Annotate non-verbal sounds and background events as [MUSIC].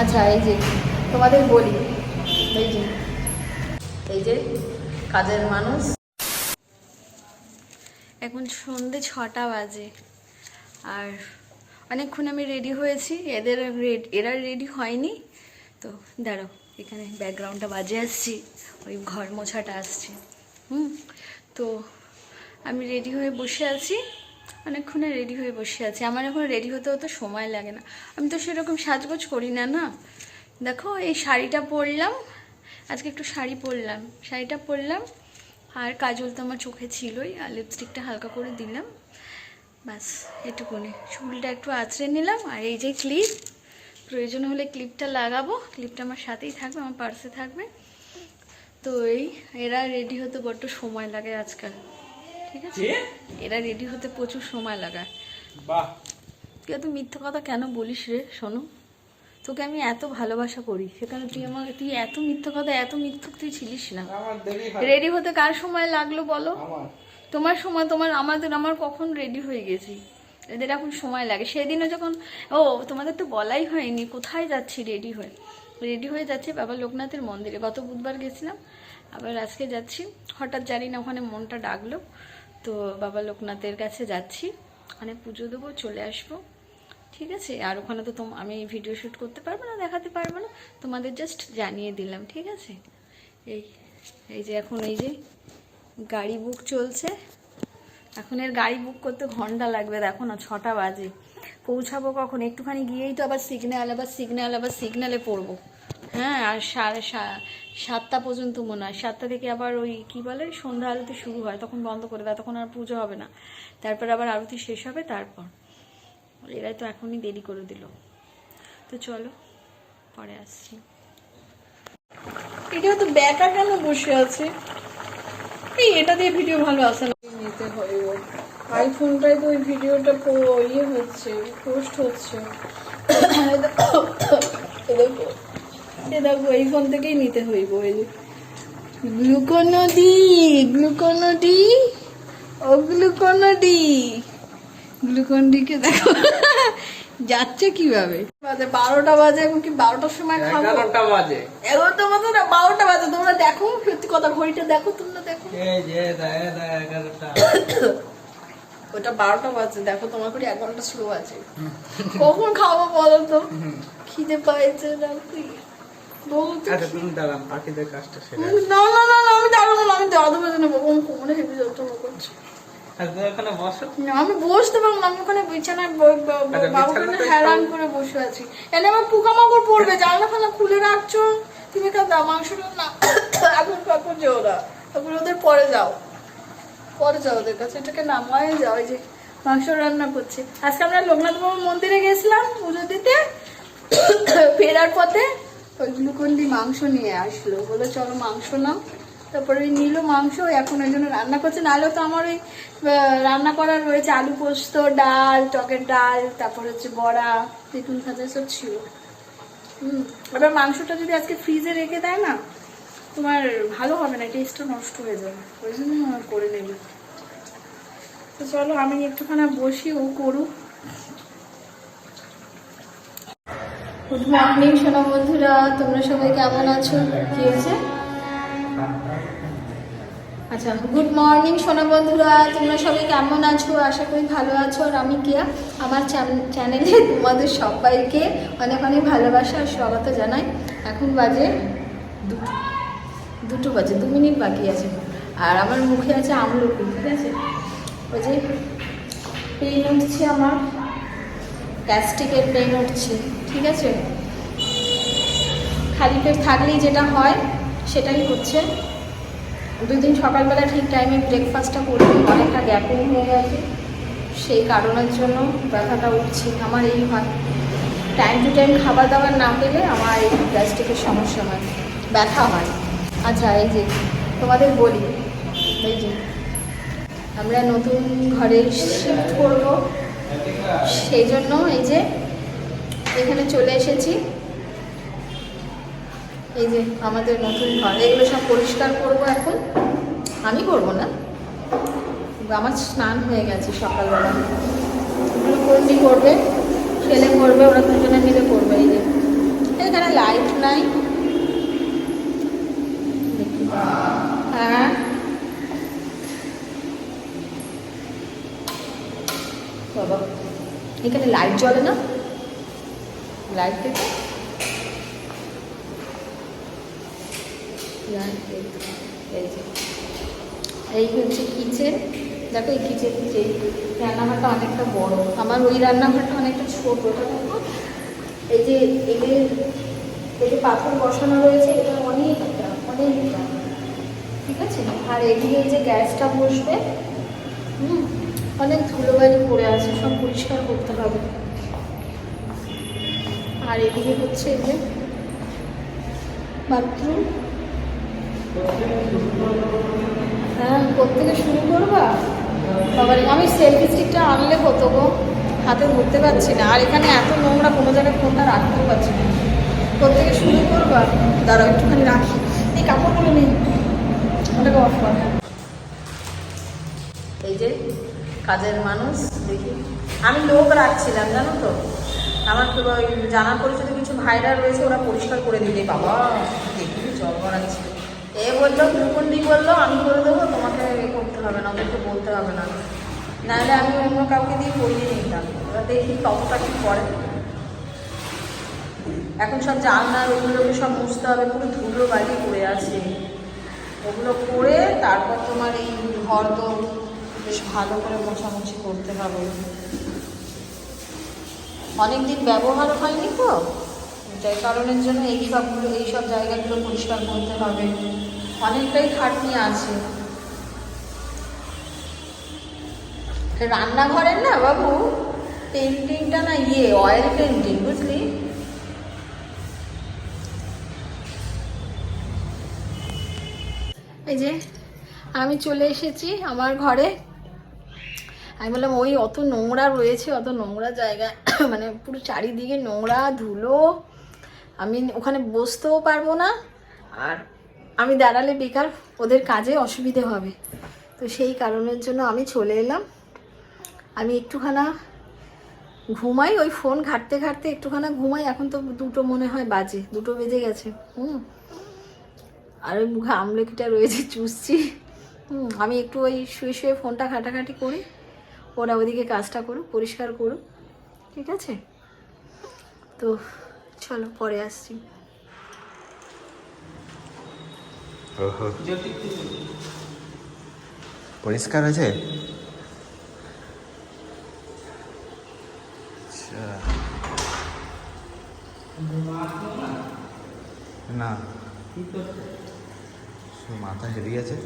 আচ্ছা এই যে, তোমাদের বলি। এই যে এই যে, কাজের মানুষ। এখন সন্ধে ছটা বাজে। আর অনেকক্ষণ আমি রেডি হয়েছি। এদের এরা রেডি হয়নি। তো দাঁড়াও, এখানে ব্যাকগ্রাউন্ডটা বাজে আসছি। ওই ঘর মোছাটা আসছে। হুম, তো আমি রেডি হয়ে বসে আছি। অনেকক্ষণে রেডি হয়ে বসে আছি। আমার এখন রেডি হতে হতে সময় লাগে না। আমি তো সেরকম সাজগোজ করি না না? দেখো, এই শাড়িটা পরলাম। আজকে একটু শাড়ি পরলাম। শাড়িটা পরলাম। আর কাজল তো আমার চোখে ছিলই, আর লিপস্টিকটা হালকা করে দিলাম। ব্যাস, এটুকুনি। চুলটা একটু আঁচড়ে নিলাম। আর এই যে ক্লিপ প্রয়োজন হলে ক্লিপটা লাগাবো। ক্লিপটা আমার সাথেই থাকবে, আমার পার্সে থাকবে। তো এই, এরা রেডি হতে বড্ড সময় লাগে আজকাল। ঠিক আছে? এরা রেডি হতে প্রচুর সময় লাগায়। বাহ। তুই এত মিথ্যা কথা কেন বলিস রে? শোনো। তোকে আমি এত ভালোবাসা করি সেখানে তুই আমাকে তুই এত মিথ্যা কথা এত মিথ্যুক তুই ছিলিস না। রেডি হতে কার সময় লাগল বলো? তোমার সময় তোমার আমাদের আমার কখন রেডি হয়ে গেছি? এদের এখন সময় লাগে। সেদিনও যখন ও তোমাদের তো বলাই হয়নি কোথায় যাচ্ছি রেডি হয়ে? রেডি হয়ে যাচ্ছি বাবা লোকনাথের মন্দিরে। গত বুধবার গেছিলাম আবার আজকে যাচ্ছি। হঠাৎ জানি না ওখানে মনটা ডাকলো। তো বাবা লোকনাথের কাছে যাচ্ছি। ওখানে পুজো দেবো, চলে আসব। ঠিক আছে? আর ওখানে তো তোম আমি ভিডিও শ্যুট করতে পারব না, দেখাতে পারব না। তোমাদের জাস্ট জানিয়ে দিলাম, ঠিক আছে? এই এই যে এখন এই যে গাড়ি বুক চলছে। এখন এর গাড়ি বুক করতে ঘণ্টা লাগবে, দেখো না, ছটা বাজে। পৌঁছাবো কখন? একটুখানি গিয়েই তো আবার সিগন্যাল আবার সিগন্যাল আবার সিগন্যালে পড়ব। হ্যাঁ আর সাড়ে সা- সাতটা পর্যন্ত মনে হয়। সাতটা থেকে আবার ওই কি বলে সন্ধ্যা আরতি শুরু হয় তখন বন্ধ করে দেয় তখন আর পুজো হবে না। তারপর আবার আরতি শেষ হবে তারপর। এরাই তো এখনই দেরি করে দিল। তো চলো পরে আসছি। এটা তো বেকা কেন বসে আছে? এই এটা দিয়ে ভিডিও ভালো আসে না। নিতে হয় ও। আইফোনটাই তো ওই ভিডিওটা পো- ইয়ে হচ্ছে পোস্ট হচ্ছে। [COUGHS] দেখো এ দেখো এই ফোন থেকেই নিতে হইব এই যে। গ্লুকোনডি গ্লুকোনডি? ও গ্লুকোনডি। গ্লুকন্ডিকে দেখো। যাচ্ছে কীভাবে? বাজে বারোটা বাজে এখন কি বারোটার সময় খাব? এগারোটা বাজে। এগারোটা বাজে না বারোটা বাজে? তোমরা দেখো সত্যি কথা ঘড়িটা দেখো তোমরা দেখো। এগারোটা। ওটা বারোটা বাজে দেখো তোমার করে এক ঘণ্টা স্লো আছে। কখন খাব বলো তো? খিদে পাইছে বলতে আচ্ছা তুমি দাঁড়ান পাখিদের কাজটা সেরে না না না না আমি দাঁড়াবো না আমি দাঁড়াতে পারছি না বাবা আমার কোমরে হেভি যন্ত্রণা করছে ওখানে বসো। না, আমি বসতে পারব না আমি ওখানে বিছানায় আচ্ছা, করে বসে আছি। এনে আমার পোকামাকড় পড়বে জানলা ফানা খুলে রাখছো? তুমি দাও মাংসটা না। এখন কখন ওদের পরে যাও। পরে যাও ওদের কাছে এটাকে নামায় যাও এই যে মাংস রান্না করছে। আজকে আমরা লোকনাথ বাবুর মন্দিরে গেছিলাম পুজো দিতে [COUGHS] ফেরার পথে। ওই গ্লুকন্ডি মাংস নিয়ে আসলো। বলে চলো মাংস নাও। তারপরে নিল মাংস এখন ওই জন্য রান্না করছে। নাহলেও তো আমার ওই রান্না করার রয়েছে আলু পোস্ত, ডাল, টকের ডাল, তারপর হচ্ছে বড়া বেগুন ভাজা সব ছিল। হুম, এবার মাংসটা যদি আজকে ফ্রিজে রেখে দেয় না, তোমার ভালো হবে না টেস্টটা নষ্ট হয়ে যাবে। ওই জন্য করে নেবে। তো চলো, আমি একটুখানি বসি, ও করুক। গুড মর্নিং সোনা বন্ধুরা, তোমরা সবাই কেমন আছো? কি হয়েছে? আচ্ছা গুড মর্নিং সোনা বন্ধুরা, তোমরা সবাই কেমন আছো? আশা করি ভালো আছো। আর আমি কেয়া? আমার চ্যান- চ্যানেলে তোমাদের সবাইকে অনেক অনেক ভালোবাসা আর স্বাগত জানাই। এখন বাজে দুটো দুটো বাজে, দু মিনিট বাকি আছে। আর আমার মুখে আছে আমলকি, ঠিক আছে? ওই যে পেন উঠছে আমার গ্যাস্ট্রিকের পেন উঠছে। ঠিক আছে? খালি পেট থাকলেই যেটা হয়, সেটাই হচ্ছে। দুই দিন সকালবেলা ঠিক টাইমে ব্রেকফাস্টটা করিনি অনেকটা গ্যাপিং হয়ে গেছে। সেই কারণের জন্য ব্যথাটা উঠছে। আমার এই হয়। টাইম টু টাইম খাবার দাবার না পেলে আমার এই গ্যাস্ট্রিকের সমস্যা হয়। ব্যথা হয়। আচ্ছা এই যে তোমাদের বলি, এই যে আমরা নতুন ঘরে শিফট করব। সেই জন্য এই যে এখানে চলে এসেছি। এই যে আমাদের নতুন ঘর, এগুলো সব পরিষ্কার করব এখন। আমি করব না। আমার স্নান হয়ে গেছে সকালবেলা। এগুলো কোনটি করবে, ছেলে করবে, ওরা দুজনে মিলে করবে এই যে। এখানে লাইট নাই। হ্যাঁ। বাবা, এখানে লাইট জ্বলে না? লাইট দেখে। এই যে। এই হচ্ছে কিচেন। দেখো এই কিচেন যে রান্নাঘরটা অনেকটা বড়। আমার ওই রান্নাঘরটা অনেকটা ছোট। এই যে এদের এই যে পাথর বসানো রয়েছে। এটা অনেকটা অনেকটা। ঠিক আছে? আর এদিকে যে গ্যাসটা বসবে। হুম? অনেক ধুলোবালি পড়ে আছে। সব পরিষ্কার করতে হবে। আর এদিকে হচ্ছে এই যে বাথরুম। হ্যাঁ কোথেকে শুরু করবা? বাবার আমি সেলফি স্টিকটা আনলে হতো গো। হাতে ধরতে পারছি না। আর এখানে এত নোংরা কোনো জায়গায় ফোনটা রাখতেও পারছি না। কোথেকে শুরু করবা? দাঁড়াও, একটুখানি রাখি। এই কাপড়গুলো নেই ওটাকে অফ কর। এই যে কাজের মানুষ, দেখি। আমি লোক রাখছিলাম, জানো তো? আমার তো ওই জানা পরিচিত কিছু ভাইরা রয়েছে ওরা পরিষ্কার করে দিলে বাবা দেখি জল বাড়াচ্ছি এ বলল গ্লুকন্ডি বলল আমি করে দেবো তোমাকে এ করতে হবে না ওদেরকে বলতে হবে না। নাহলে আমি অন্য কাউকে দিয়ে করিয়ে নিতাম। ওরা দেখি কতটা কি করে। এখন সব জানলার ওগুলোকে সব মুছতে হবে পুরো ধুলো বালি পড়ে আছে। ওগুলো করে তারপর তোমার এই ঘর তো বেশ ভালো করে মোছামুছি করতে হবে। অনেকদিন ব্যবহার হয়নি তো? যার কারণের জন্য এই সবগুলো এই সব জায়গাগুলো পরিষ্কার করতে হবে। অনেকটাই খাটনি আছে। রান্নাঘরের না বাবু? পেন্টিংটা না ইয়ে অয়েল পেন্টিং বুঝলি? এই যে, আমি চলে এসেছি আমার ঘরে। আমি বললাম, ওই অত নোংরা রয়েছে, অত নোংরা জায়গায় [COUGHS] মানে পুরো চারিদিকে নোংরা, ধুলো। আমি ওখানে বসতেও পারব না। আর আমি দাঁড়ালে বেকার, ওদের কাজে অসুবিধে হবে। তো সেই কারণের জন্য আমি চলে এলাম। আমি একটুখানা ঘুমাই, ওই ফোন ঘাটতে ঘাটতে একটুখানা ঘুমাই। এখন তো দুটো মনে হয় বাজে, দুটো বেজে গেছে। হুম। আর ওই মুখে আমলকিটা রয়েছে, চুষছি। হুম, আমি একটু ওই শুয়ে শুয়ে ফোনটা ঘাটাঘাটি করি। ওরা ওদিকে কাজটা করুক, পরিষ্কার করুক। ঠিক আছে? তো চলো পরে আসছি। পরিষ্কার হয়েছে? আচ্ছা। না? মাথা হেরিয়ে আছে?